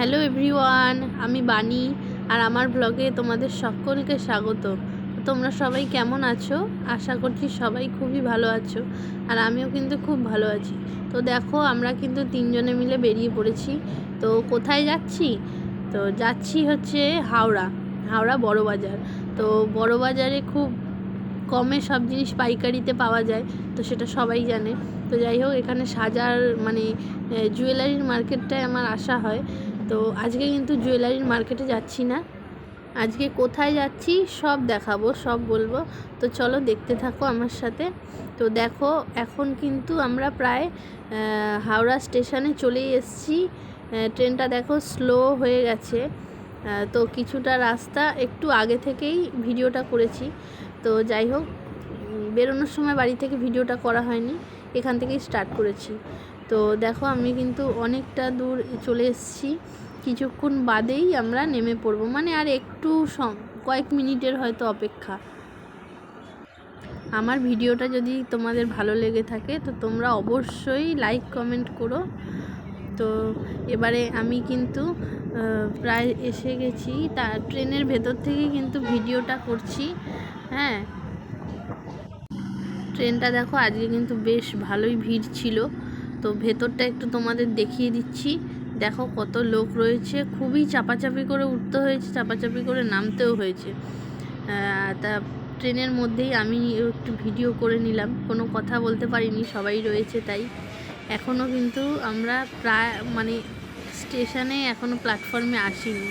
Hello everyone, আমি বানি আর আমার ব্লগে তোমাদের সকলকে স্বাগত। তোমরা সবাই কেমন আছো? আশা করছি সবাই খুবই ভালো আছো আর আমিও কিন্তু খুব ভালো আছি। তো দেখো, আমরা কিন্তু তিনজনে মিলে বেরিয়ে পড়েছি। তো কোথায় যাচ্ছি? তো যাচ্ছি হচ্ছে হাওড়া হাওড়া বড় বাজার। তো বড় বাজারে খুব কমে সব জিনিস পাইকারিতে পাওয়া যায়, তো সেটা সবাই জানে। তো যাই হোক, এখানে সাজার মানে জুয়েলারির মার্কেটটায় আমার আসা হয়। তো আজকে কিন্তু জুয়েলারির মার্কেটে যাচ্ছি না। আজকে কোথায় যাচ্ছি সব দেখাবো, সব বলব। তো চলো দেখতে থাকো আমার সাথে। তো দেখো, এখন কিন্তু আমরা প্রায় হাওড়া স্টেশনে চলেই এসেছি। ট্রেনটা দেখো স্লো হয়ে গেছে। তো কিছুটা রাস্তা একটু আগে থেকেই ভিডিওটা করেছি। তো যাই হোক বেরোনোর সময় বাড়ি থেকে ভিডিওটা করা হয়নি। এখান থেকেই স্টার্ট করেছি। তো দেখো আমি কিন্তু অনেকটা দূর চলে এসেছি। কিছুক্ষণ বাদেই আমরা নেমে পড়ব। মানে আর একটু কয়েক মিনিটের হয়তো অপেক্ষা। আমার ভিডিওটা যদি তোমাদের ভালো লেগে থাকে, তো তোমরা অবশ্যই লাইক কমেন্ট করো। তো এবারে আমি কিন্তু প্রায় এসে গেছি। তা, ট্রেনের ভেতর থেকে কিন্তু ভিডিওটা করছি। হ্যাঁ। ট্রেনটা দেখো, আজকে কিন্তু বেশ ভালোই ভিড় ছিল। তো ভেতরটা একটু তোমাদের দেখিয়ে দিচ্ছি। দেখো কত লোক রয়েছে। খুবই চাপাচাপি করে উঠতে হয়েছে, চাপাচাপি করে নামতেও হয়েছে। তা ট্রেনের মধ্যেই আমি একটু ভিডিও করে নিলাম। কোনো কথা বলতে পারিনি, সবাই রয়েছে তাই। এখনও কিন্তু আমরা প্রায় মানে স্টেশনে এখনও প্ল্যাটফর্মে আসিনি।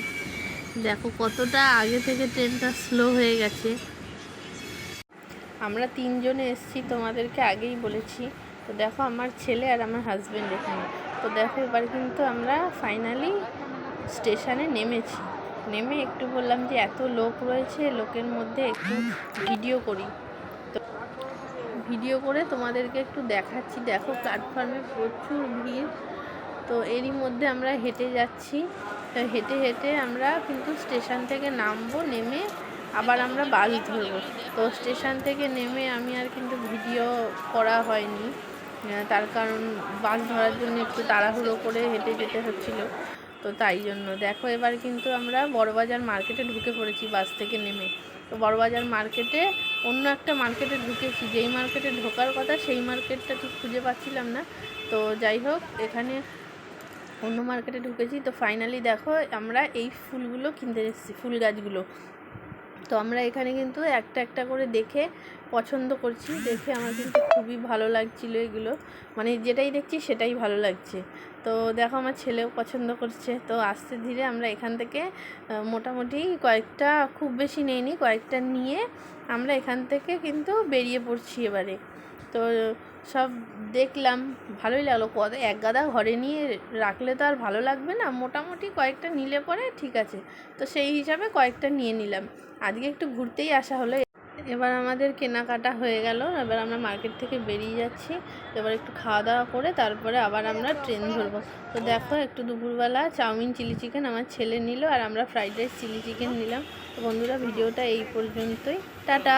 দেখো কতটা আগে থেকে ট্রেনটা স্লো হয়ে গেছে। আমরা তিনজনে এসেছি, তোমাদেরকে আগেই বলেছি। তো দেখো আমার ছেলে আর আমার হাজব্যান্ড এখানে। তো দেখো এবার কিন্তু আমরা ফাইনালি স্টেশনে নেমেছি। নেমে একটু বললাম যে এত লোক রয়েছে, লোকের মধ্যে একটু ভিডিও করি। তো ভিডিও করে তোমাদেরকে একটু দেখাচ্ছি। দেখো প্ল্যাটফর্মে প্রচুর ভিড়। তো এরই মধ্যে আমরা হেঁটে যাচ্ছি। তো হেঁটে হেঁটে আমরা কিন্তু স্টেশন থেকে নামবো, নেমে আবার আমরা বাস ধরবো। তো স্টেশন থেকে নেমে আমি আর কিন্তু ভিডিও করা হয়নি। তার কারণ বাস ধরার জন্য একটু তাড়াহুড়ো করে হেঁটে যেতে হচ্ছিল। তো তাই জন্য। দেখো, এবার কিন্তু আমরা বড়বাজার মার্কেটে ঢুকে পড়েছি বাস থেকে নেমে। তো বড়বাজার মার্কেটে অন্য একটা মার্কেটে ঢুকেছি। যেই মার্কেটে ঢোকার কথা, সেই মার্কেটটা ঠিক খুঁজে পাচ্ছিলাম না। তো যাই হোক, এখানে অন্য মার্কেটে ঢুকেছি। তো ফাইনালি দেখো, আমরা এই ফুলগুলো কিনতে এসেছি, ফুল গাছগুলো। তো আমরা এখানে কিন্তু একটা একটা করে দেখে পছন্দ করছি। দেখে আমার কিন্তু খুবই ভালো লাগছিল এগুলো। মানে যেটাই দেখছি সেটাই ভালো লাগছে। তো দেখো আমার ছেলেও পছন্দ করছে। তো আস্তে ধীরে আমরা এখান থেকে মোটামুটি কয়েকটা, খুব বেশি নেইনি, কয়েকটা নিয়ে আমরা এখান থেকে কিন্তু বেরিয়ে পড়ছি এবারে। তো সব দেখলাম, ভালোই লাগল। কত এক গাদা ঘরে নিয়ে রাখলে তো আর ভালো লাগবে না। মোটামুটি কয়েকটা নিলে পরে ঠিক আছে। তো সেই হিসাবে কয়েকটা নিয়ে নিলাম। আজকে একটু ঘুরতেই আসা হলো। এবার আমাদের কেনাকাটা হয়ে গেল। এবার আমরা মার্কেট থেকে বেরিয়ে যাচ্ছি। এবার একটু খাওয়া দাওয়া করে তারপরে আবার আমরা ট্রেন ধরবো। তো দেখো, একটু দুপুরবেলা চাউমিন, চিলি চিকেন আমার ছেলে নিল আর আমরা ফ্রাইড রাইস, চিলি চিকেন নিলাম। তো বন্ধুরা, ভিডিওটা এই পর্যন্তই। টাটা!